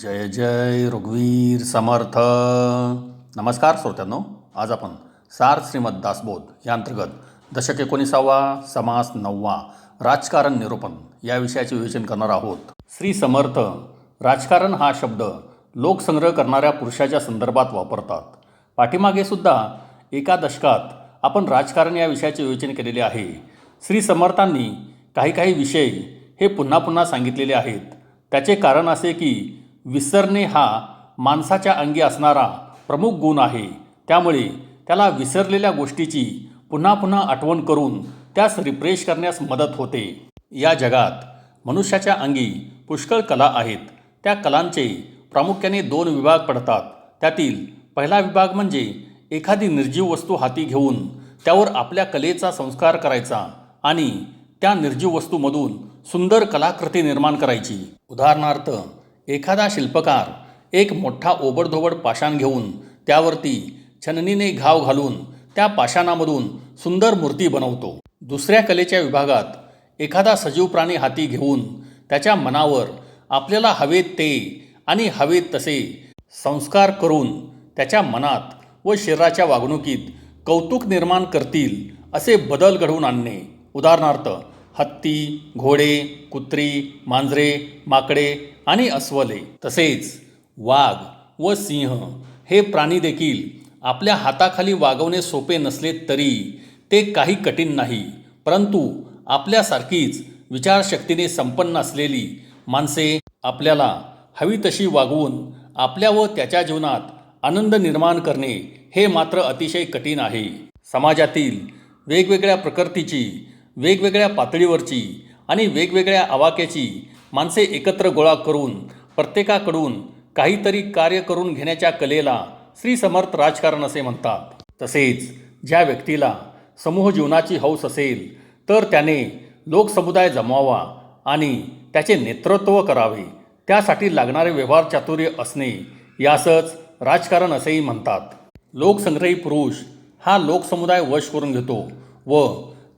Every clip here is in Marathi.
जय जय रघुवीर समर्थ। नमस्कार श्रोत्यांनो आज आपण सार श्रीमद दासबोध या अंतर्गत दशक एकोणीसावा समास नववा राजकारण निरूपण या विषयाचे विवेचन करणार आहोत. श्री समर्थ राजकारण हा शब्द लोकसंग्रह करणाऱ्या पुरुषाच्या संदर्भात वापरतात. पाठीमागे सुद्धा एका दशकात आपण राजकारण या विषयाचे विवेचन केलेले आहे. श्री समर्थांनी काही काही विषय हे पुन्हा पुन्हा सांगितलेले आहेत. त्याचे कारण असे की विसरणे हा माणसाच्या अंगी असणारा प्रमुख गुण आहे. त्यामुळे त्याला विसरलेल्या गोष्टीची पुन्हा पुन्हा आठवण करून त्यास रिफ्रेश करण्यास मदत होते. या जगात मनुष्याच्या अंगी पुष्कळ कला आहेत. त्या कलांचे प्रामुख्याने दोन विभाग पडतात. त्यातील पहिला विभाग म्हणजे एखादी निर्जीव वस्तू हाती घेऊन त्यावर आपल्या कलेचा संस्कार करायचा आणि त्या निर्जीव वस्तूमधून सुंदर कलाकृती निर्माण करायची. उदाहरणार्थ एखादा शिल्पकार एक मोठा ओबडधोबड पाषाण घेऊन त्यावरती छननीने घाव घालून त्या पाषाणामधून सुंदर मूर्ती बनवतो. दुसऱ्या कलेच्या विभागात एखादा सजीव प्राणी हाती घेऊन त्याच्या मनावर आपल्याला हवेत ते आणि हवेत तसे संस्कार करून त्याच्या मनात व शरीराच्या वागणुकीत कौतुक निर्माण करतील असे बदल घडवून आणणे. उदाहरणार्थ हत्ती घोडे कुत्री मांजरे माकडे आणि अस्वले तसेच वाघ व सिंह हे प्राणी देखील आपल्या हाताखाली वागवणे सोपे नसले तरी ते काही कठीण नाही परंतु आपल्यासारखीच विचारशक्तीने संपन्न असलेली माणसे आपल्याला हवी तशी वागवून आपल्या व त्याच्या जीवनात आनंद निर्माण करणे हे मात्र अतिशय कठीण आहे. समाजातील वेगवेगळ्या प्रकृतीची वेगवेगळ्या पातळीवरची आणि वेगवेगळ्या आवाक्याची माणसे एकत्र गोळा करून प्रत्येकाकडून काहीतरी कार्य करून घेण्याच्या कलेला श्री समर्थ राजकारण असे म्हणतात. तसेच ज्या व्यक्तीला समूह जीवनाची हौस असेल तर त्याने लोकसमुदाय जमवावा आणि त्याचे नेतृत्व करावे. त्यासाठी लागणारे व्यवहार चातुर्य असणे यासच राजकारण असेही म्हणतात. लोकसंग्रही पुरुष हा लोकसमुदाय वश करून घेतो व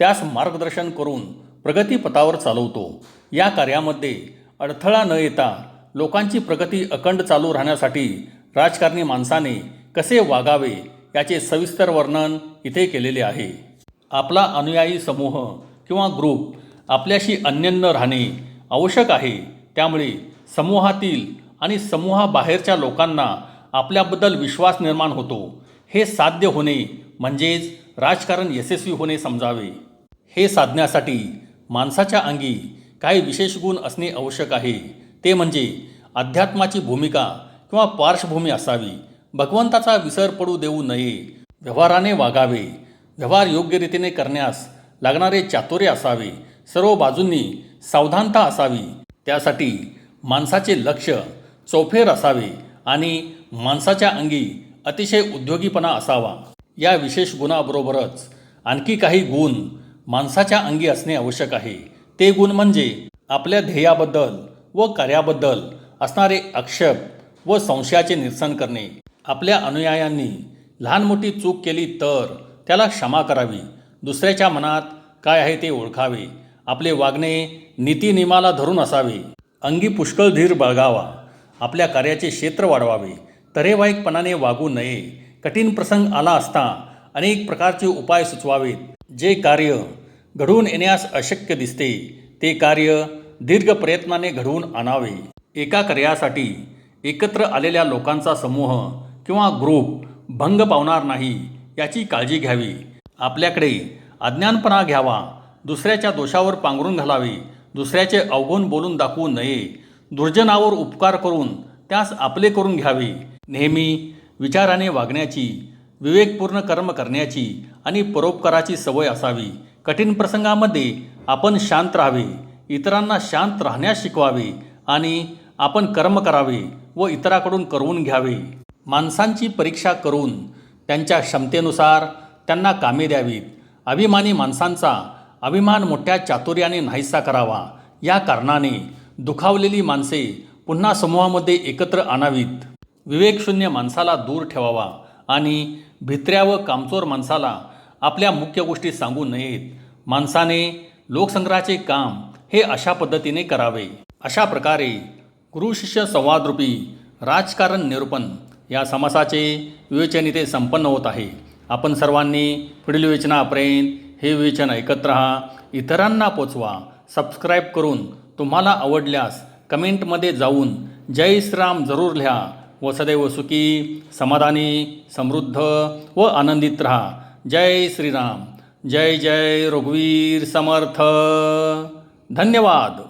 त्यास मार्गदर्शन करून प्रगतीपथावर चालवतो. या कार्यामध्ये अडथळा न येता लोकांची प्रगती अखंड चालू राहण्यासाठी राजकारणी माणसाने कसे वागावे याचे सविस्तर वर्णन इथे केलेले आहे. आपला अनुयायी समूह किंवा ग्रुप आपल्याशी अन्यन्न राहणे आवश्यक आहे. त्यामुळे समूहातील आणि समूहाबाहेरच्या लोकांना आपल्याबद्दल विश्वास निर्माण होतो. हे साध्य होणे म्हणजेच राजकारण यशस्वी होणे समजावे. हे साधण्यासाठी माणसाच्या अंगी काही विशेष गुण असणे आवश्यक आहे. ते म्हणजे अध्यात्माची भूमिका किंवा पार्श्वभूमी असावी. भगवंताचा विसर पडू देऊ नये. व्यवहाराने वागावे. व्यवहार योग्य रीतीने करण्यास लागणारे चातुर्य असावे. सर्व बाजूंनी सावधानता असावी. त्यासाठी माणसाचे लक्ष चौफेर असावे आणि माणसाच्या अंगी अतिशय उद्योगीपणा असावा. या विशेष गुणाबरोबरच आणखी काही गुण माणसाच्या अंगी असणे आवश्यक आहे. ते गुण म्हणजे आपल्या ध्येयाबद्दल व कार्याबद्दल असणारे आक्षेप व संशयाचे निरसन करणे. आपल्या अनुयायांनी लहान मोठी चूक केली तर त्याला क्षमा करावी. दुसऱ्याच्या मनात काय आहे ते ओळखावे. आपले वागणे नीतिनियमाला धरून असावे. अंगी पुष्कळ धीर बाळगावा. आपल्या कार्याचे क्षेत्र वाढवावे. तरेवाईकपणाने वागू नये. कठीण प्रसंग आला असता अनेक प्रकारचे उपाय सुचवावेत. जे कार्य घडवून येण्यास अशक्य दिसते ते कार्य दीर्घ प्रयत्नाने घडवून आणावे. एका कार्यासाठी एकत्र आलेल्या लोकांचा समूह किंवा ग्रुप भंग पावणार नाही याची काळजी घ्यावी. आपल्याकडे अज्ञानपणा घ्यावा दुसऱ्याच्या दोषावर पांघरून घालावे दुसऱ्याचे अवगुण बोलून दाखवू नये दुर्जनावर उपकार करून त्यास आपले करून घ्यावे. नेहमी विचाराने वागण्याची विवेकपूर्ण कर्म करण्याची आणि परोपकाराची सवय असावी. कठीण प्रसंगामध्ये आपण शांत राहावे इतरांना शांत राहण्यास शिकवावे आणि आपण कर्म करावे व इतराकडून करवून घ्यावे. माणसांची परीक्षा करून त्यांच्या क्षमतेनुसार त्यांना कामे द्यावीत. अभिमानी माणसांचा अभिमान मोठ्या चातुर्याने नाहीसा करावा. या कारणाने दुखावलेली माणसे पुन्हा समूहामध्ये एकत्र आणावीत. विवेकशून्य माणसाला दूर ठेवावा आणि भित्र्या व कामचोर माणसाला आपल्या मुख्य गोष्टी सांगू नयेत. माणसाने लोकसंग्रहाचे काम हे अशा पद्धतीने करावे. अशा प्रकारे गुरुशिष्य संवादरूपी राजकारण निरूपण या समासाचे विवेचन इथे संपन्न होत आहे. आपण सर्वांनी पुढील विवेचनापर्यंत हे विवेचन ऐकत राहा. इतरांना पोचवा. सबस्क्राईब करून तुम्हाला आवडल्यास कमेंटमध्ये जाऊन जय श्रीराम जरूर लिहा. व सदैव सुखी समाधानी समृद्ध व आनंदित राहा. जय श्रीराम। जय जय रघुवीर समर्थ। धन्यवाद।